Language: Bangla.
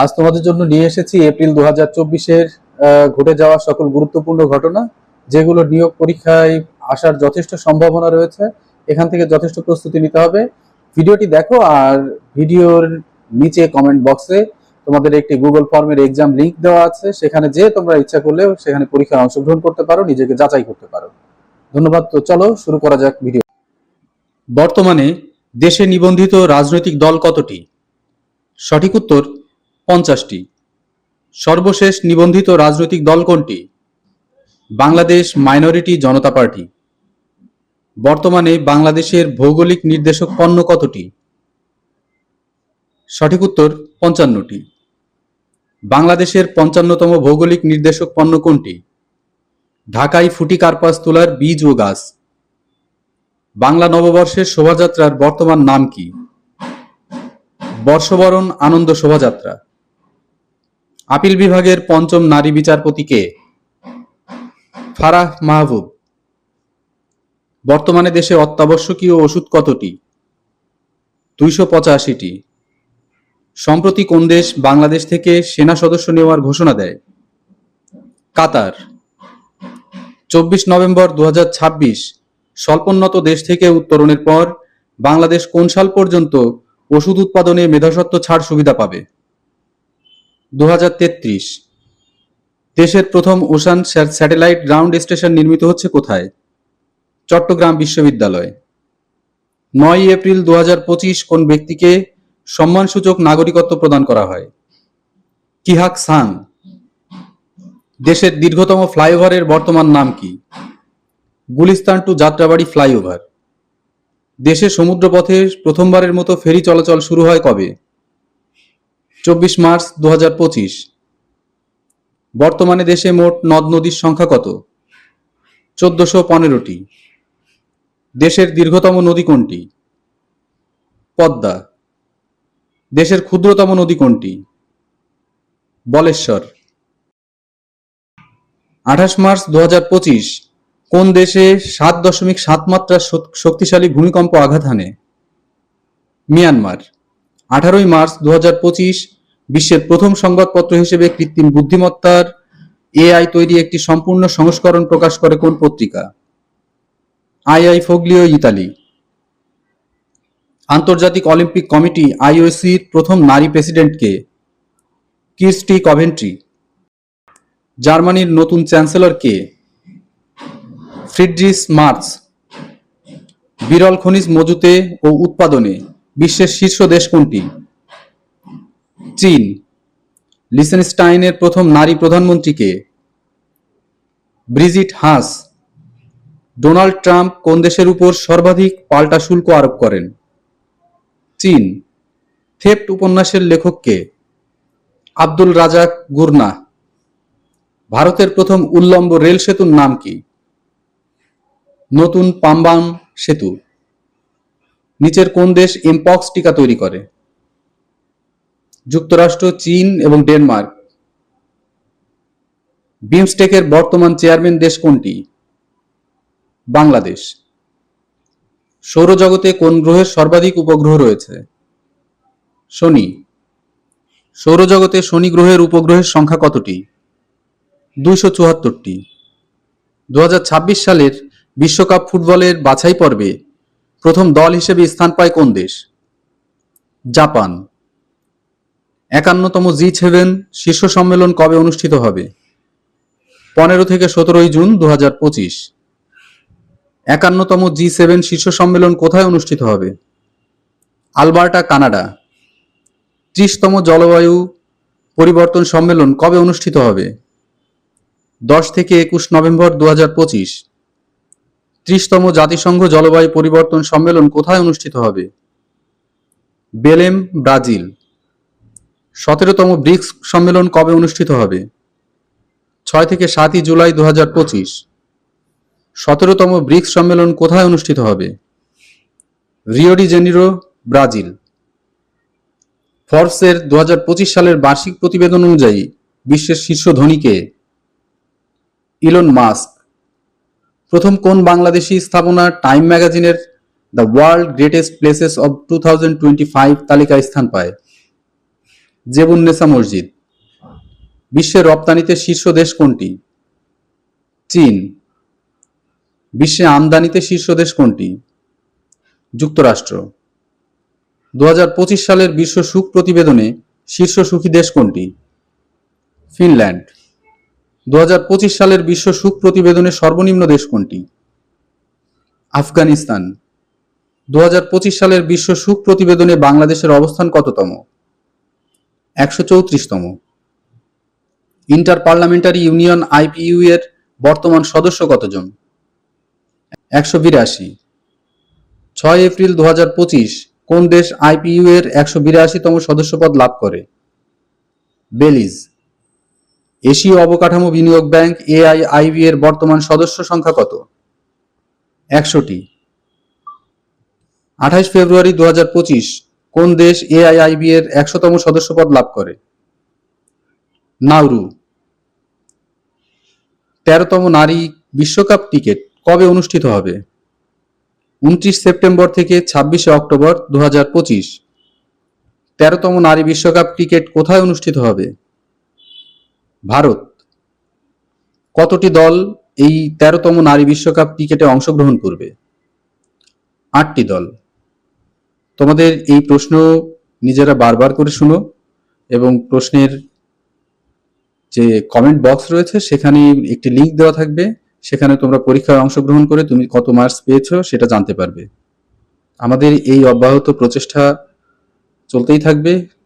আজ তোমাদের জন্য নিয়ে এসেছি এপ্রিল দু হাজার চব্বিশের ঘটে যাওয়া সকল গুরুত্বপূর্ণ ঘটনা, যেগুলো নিয়োগ পরীক্ষায় আসার যথেষ্ট সম্ভাবনা রয়েছে। এখান থেকে যথেষ্ট প্রস্তুতি নিতে হবে। ভিডিওটি দেখো আর ভিডিওর নিচে কমেন্ট বক্সে তোমাদের একটি গুগল ফর্মের এক্সাম লিংক দেওয়া আছে। সেখানে যে তোমরা ইচ্ছা করলে সেখানে পরীক্ষায় অংশগ্রহণ করতে পারো, নিজেকে যাচাই করতে পারো। ধন্যবাদ। তো চলো শুরু করা যাক ভিডিও বর্তমানে দেশে নিবন্ধিত রাজনৈতিক দল কতটি? সঠিক উত্তর পঞ্চাশটি। সর্বশেষ নিবন্ধিত রাজনৈতিক দল কোনটি? Bangladesh minority Janata party. বর্তমানে বাংলাদেশের ভৌগোলিক নির্দেশক পণ্য কতটি? সঠিক উত্তর পঞ্চান্নটি। বাংলাদেশের পঞ্চান্নতম ভৌগোলিক নির্দেশক পণ্য কোনটি? ঢাকায় ফুটি কার্পাস তুলার বীজ ও গাছ। বাংলা নববর্ষের শোভাযাত্রার বর্তমান নাম কি? বর্ষবরণ আনন্দ শোভাযাত্রা। আপিল বিভাগের পঞ্চম নারী বিচারপতি কে ফারাহ মাহবুব। বর্তমানে দেশে অত্যাবশ্যকীয় ওষুধ কতটি? দুইশো পঁচাশিটি। সম্প্রতি কোন দেশ বাংলাদেশ থেকে সেনা সদস্য নেওয়ার ঘোষণা দেয়? কাতার। চব্বিশ নভেম্বর দু হাজার ছাব্বিশ, স্বল্পোন্নত দেশ থেকে উত্তরণের পর বাংলাদেশ কোন সাল পর্যন্ত ওষুধ উৎপাদনে মেধাসত্ব ছাড় সুবিধা পাবে? দু হাজার তেত্রিশ। দেশের প্রথম ওশান স্যা- স্যাটেলাইট গ্রাউন্ড স্টেশন নির্মিত হচ্ছে কোথায়? চট্টগ্রাম বিশ্ববিদ্যালয়। নয় এপ্রিল দু হাজার পঁচিশ কোন ব্যক্তিকে সম্মানসূচক নাগরিকত্ব প্রদান করা হয়? কিহাক সাং দেশের দীর্ঘতম ফ্লাইওভারের বর্তমান নাম কি? Gulistan to Jatrabari flyover. দেশে সমুদ্রপথে প্রথমবারের মতো ফেরি চলাচল শুরু হয় কবে? চব্বিশ মার্চ দু হাজার পঁচিশ। বর্তমানে দেশে মোট নদ নদীর সংখ্যা কত? চোদ্দশো পনেরোটি। দেশের দীর্ঘতম নদী কোনটি? পদ্মা। দেশের ক্ষুদ্রতম নদী কোনটি? বলেশ্বর। আঠাশ মার্চ দু হাজার পঁচিশ, কোন দেশে সাত দশমিক সাত মাত্রার শক- শক্তিশালী ভূমিকম্প আঘাত হানে? মিয়ানমার। আঠারোই মার্চ দু বিশ্বের প্রথম সংবাদপত্র হিসেবে কৃত্রিম বুদ্ধিমত্তার এআই তৈরি একটি সম্পূর্ণ সংস্করণ প্রকাশ করে কোন পত্রিকা? II Foglio Italy. আন্তর্জাতিক অলিম্পিক কমিটি আইওসির প্রথম নারী প্রেসিডেন্টকে, কিরস্টি কভেন্ট্রি। জার্মানির নতুন চ্যান্সেলর কে ফ্রিডরিস মার্চ। বিরল খনিজ মজুতে ও উৎপাদনে। বিশ্বের শীর্ষ দেশ কোনটি? চীন। লিসেনস্টাইনের প্রথম নারী প্রধানমন্ত্রীকে ব্রিজিট হাস। ডোনাল্ড ট্রাম্প কোন দেশের উপর সর্বাধিক পাল্টা শুল্ক আরোপ করেন? চীন। থেপ্ট উপন্যাসের লেখককে আব্দুল রাজাক গুরনা। ভারতের প্রথম উল্লম্ব রেল সেতুর নাম কি? নতুন পাম্বাং সেতু। নিচের কোন দেশ এমপক্স টিকা তৈরি করে? যুক্তরাষ্ট্র, চীন এবং ডেনমার্ক। বিমস্টেকের বর্তমান চেয়ারম্যান দেশ কোনটি? বাংলাদেশ। সৌরজগতে কোন গ্রহের সর্বাধিক উপগ্রহ রয়েছে? শনি। সৌরজগতে শনি গ্রহের উপগ্রহের সংখ্যা কতটি? দুইশো চুয়াত্তরটি। দু হাজার ছাব্বিশ সালের বিশ্বকাপ ফুটবলের বাছাই পর্বে প্রথম দল হিসেবে স্থান পায় কোন দেশ? জাপান। একান্নতম জি সেভেন শীর্ষ সম্মেলন কবে অনুষ্ঠিত হবে? পনেরো থেকে সতেরোই জুন দু হাজার পঁচিশ। একান্নতম জি সেভেন শীর্ষ সম্মেলন কোথায় অনুষ্ঠিত হবে? Alberta, Canada. ত্রিশতম জলবায়ু পরিবর্তন সম্মেলন কবে অনুষ্ঠিত হবে? দশ থেকে একুশ নভেম্বর দু হাজার পঁচিশ। ত্রিশতম জাতিসংঘ জলবায়ু পরিবর্তন সম্মেলন কোথায় অনুষ্ঠিত হবে? Belém, Brazil. সতেরোতম ব্রিক্স সম্মেলন কবে অনুষ্ঠিত হবে? ছয় থেকে সাতই জুলাই দু হাজার পঁচিশ। সতেরোতম ব্রিক্স সম্মেলন কোথায় অনুষ্ঠিত হবে? Rio de Janeiro, Brazil. ফর্বসের দু সালের বার্ষিক প্রতিবেদন অনুযায়ী বিশ্বের শীর্ষ ধনীকে ইলন মাস্ক প্রথম কোন বাংলাদেশি স্থাপনা টাইম ম্যাগাজিনের the world greatest places of two তালিকায় স্থান পায়? জেবুন্নেসা মসজিদ। বিশ্বের রপ্তানিতে শীর্ষ দেশ কোনটি? চীন। বিশ্বে আমদানিতে শীর্ষ দেশ কোনটি? যুক্তরাষ্ট্র। দু হাজার পঁচিশ সালের বিশ্ব সুখ প্রতিবেদনে শীর্ষ সুখী দেশ কোনটি? ফিনল্যান্ড। দু হাজার পঁচিশ সালের বিশ্ব সুখ প্রতিবেদনে সর্বনিম্ন দেশ কোনটি? আফগানিস্তান। দু হাজার পঁচিশ সালের বিশ্ব সুখ প্রতিবেদনে বাংলাদেশের অবস্থান কততম? একশো চৌত্রিশতম। ইন্টার পার্লামেন্টারি ইউনিয়ন আইপিইউ এর বর্তমান সদস্য কতজন? একশো বিরাশি। ছয় এপ্রিল দু হাজার পঁচিশ কোন দেশ আইপিইউ এর একশো বিরাশিতম সদস্যপদ লাভ করে? বেলিজ। এশীয় অবকাঠামো বিনিয়োগ ব্যাংক এআইআইবি এর বর্তমান সদস্য সংখ্যা কত? একশোটি। আঠাইশ ফেব্রুয়ারি দু হাজার পঁচিশ, কোন দেশ এআইআইবি এর একশোতম সদস্যপদ লাভ করে? নাউরু তেরোতম নারী বিশ্বকাপ ক্রিকেট কবে অনুষ্ঠিত হবে? উনত্রিশ সেপ্টেম্বর থেকে ছাব্বিশে অক্টোবর দু হাজার তেরোতম নারী বিশ্বকাপ ক্রিকেট কোথায় অনুষ্ঠিত হবে? ভারত কতটি দল এই তেরোতম নারী বিশ্বকাপ ক্রিকেটে অংশগ্রহণ করবে? আটটি দল। তোমাদের এই প্রশ্ন নিজেরা বারবার করে শুনো এবং প্রশ্নের যে কমেন্ট বক্স রয়েছে সেখানে একটি লিংক দেওয়া থাকবে। সেখানে তোমরা পরীক্ষায় অংশগ্রহণ করে তুমি কত মার্কস পেয়েছ সেটা জানতে পারবে। আমাদের এই অব্যাহত প্রচেষ্টা চলতেই থাকবে।